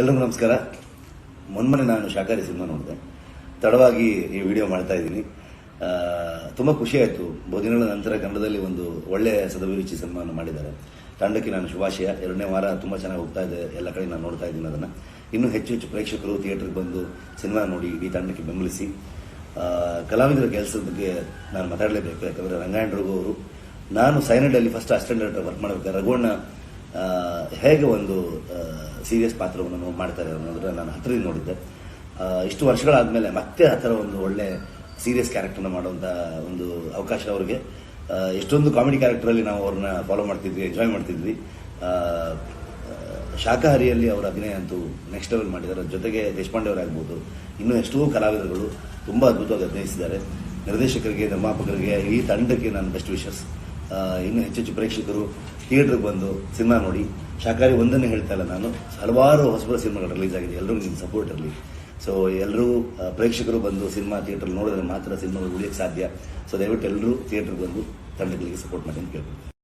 ಎಲ್ರಿಗೂ ನಮಸ್ಕಾರ. ಮೊನ್ನೆ ನಾನು ಶಾಕಾರಿ ಸಿನಿಮಾ ನೋಡಿದೆ. ತಡವಾಗಿ ಈ ವಿಡಿಯೋ ಮಾಡ್ತಾ ಇದ್ದೀನಿ. ತುಂಬ ಖುಷಿಯಾಯಿತು ಬಹುದಿನಗಳ ನಂತರ ಕನ್ನಡದಲ್ಲಿ ಒಂದು ಒಳ್ಳೆಯ ಸದಭಿರುಚಿ ಸಿನಿಮಾವನ್ನು ಮಾಡಿದ್ದಾರೆ. ತಂಡಕ್ಕೆ ನಾನು ಶುಭಾಶಯ. ಎರಡನೇ ವಾರ ತುಂಬ ಚೆನ್ನಾಗಿ ಹೋಗ್ತಾ ಇದೆ. ಎಲ್ಲ ಕಡೆ ನಾನು ನೋಡ್ತಾ ಇದ್ದೀನಿ ಅದನ್ನು. ಇನ್ನೂ ಹೆಚ್ಚು ಹೆಚ್ಚು ಪ್ರೇಕ್ಷಕರು ಥಿಯೇಟರ್ಗೆ ಬಂದು ಸಿನಿಮಾ ನೋಡಿ ಇಡೀ ತಂಡಕ್ಕೆ ಬೆಂಬಲಿಸಿ. ಕಲಾವಿದರ ಕೆಲಸದ ಬಗ್ಗೆ ನಾನು ಮಾತಾಡಲೇಬೇಕು. ಯಾಕಂದರೆ ರಂಗಾಯಣ ರಘು ಅವರು, ನಾನು ಸೈನಡಲ್ಲಿ ಫಸ್ಟ್ ಅಸಿಸ್ಟೆಂಟ್ ಡೈರೆಕ್ಟರ್ ವರ್ಕ್ ಮಾಡಬೇಕಾದ್ರೆ ರಘುವಣ್ಣ ಹೇಗೆ ಒಂದು ಸೀರಿಯಸ್ ಪಾತ್ರವನ್ನು ಮಾಡ್ತಾರೆ ಅನ್ನೋದ್ರ ನಾನು ಹತ್ತಿರದಿಂದ ನೋಡಿದ್ದೆ. ಇಷ್ಟು ವರ್ಷಗಳಾದ್ಮೇಲೆ ಮತ್ತೆ ಆ ಥರ ಒಂದು ಒಳ್ಳೆ ಸೀರಿಯಸ್ ಕ್ಯಾರೆಕ್ಟರ್ನ ಮಾಡುವಂಥ ಒಂದು ಅವಕಾಶ ಅವರಿಗೆ. ಎಷ್ಟೊಂದು ಕಾಮಿಡಿ ಕ್ಯಾರೆಕ್ಟರಲ್ಲಿ ನಾವು ಅವ್ರನ್ನ ಫಾಲೋ ಮಾಡ್ತಿದ್ವಿ, ಎಂಜಾಯ್ ಮಾಡ್ತಿದ್ವಿ. ಶಾಖಾಹಾರಿಯಲ್ಲಿ ಅವರ ಅಭಿನಯ ಅಂತೂ ನೆಕ್ಸ್ಟ್ ಲೆವೆಲ್ ಮಾಡಿದ್ದಾರೆ. ಜೊತೆಗೆ ದೇಶಪಾಂಡೆ ಅವರಾಗ್ಬೋದು ಇನ್ನೂ ಎಷ್ಟೋ ಕಲಾವಿದರುಗಳು ತುಂಬಾ ಅದ್ಭುತವಾಗಿ ಅಭಿನಯಿಸಿದ್ದಾರೆ. ನಿರ್ದೇಶಕರಿಗೆ, ನಿರ್ಮಾಪಕರಿಗೆ ಈ ತಂಡಕ್ಕೆ ನಾನು ಬೆಸ್ಟ್ ವಿಶಸ್ ಇನ್ನು ಹೆಚ್ಚೆಚ್ಚು ಪ್ರೇಕ್ಷಕರು ಥಿಯೇಟ್ರಿಗೆ ಬಂದು ಸಿನಿಮಾ ನೋಡಿ. ಶಾಕಾರಿ ಒಂದನ್ನೇ ಹೇಳ್ತಾ ಇಲ್ಲ ನಾನು. ಹಲವಾರು ಹೊಸ ಸಿನಿಮಾಗಳು ರಿಲೀಸ್ ಆಗಿದೆ. ಎಲ್ಲರೂ ನಿಮ್ಮ ಸಪೋರ್ಟ್ ಇರಲಿ. ಸೊ ಎಲ್ಲರೂ ಪ್ರೇಕ್ಷಕರು ಬಂದು ಸಿನಿಮಾ ಥಿಯೇಟರ್ ನೋಡಿದ್ರೆ ಮಾತ್ರ ಸಿನಿಮಾಗಳು ಉಳಿಯಕ್ಕೆ ಸಾಧ್ಯ. ಸೊ ದಯವಿಟ್ಟು ಎಲ್ಲರೂ ಥಿಯೇಟರ್ಗೆ ಬಂದು ತಂಡಗಳಿಗೆ ಸಪೋರ್ಟ್ ಮಾಡಿ ಅಂತ ಕೇಳ್ಬೋದು.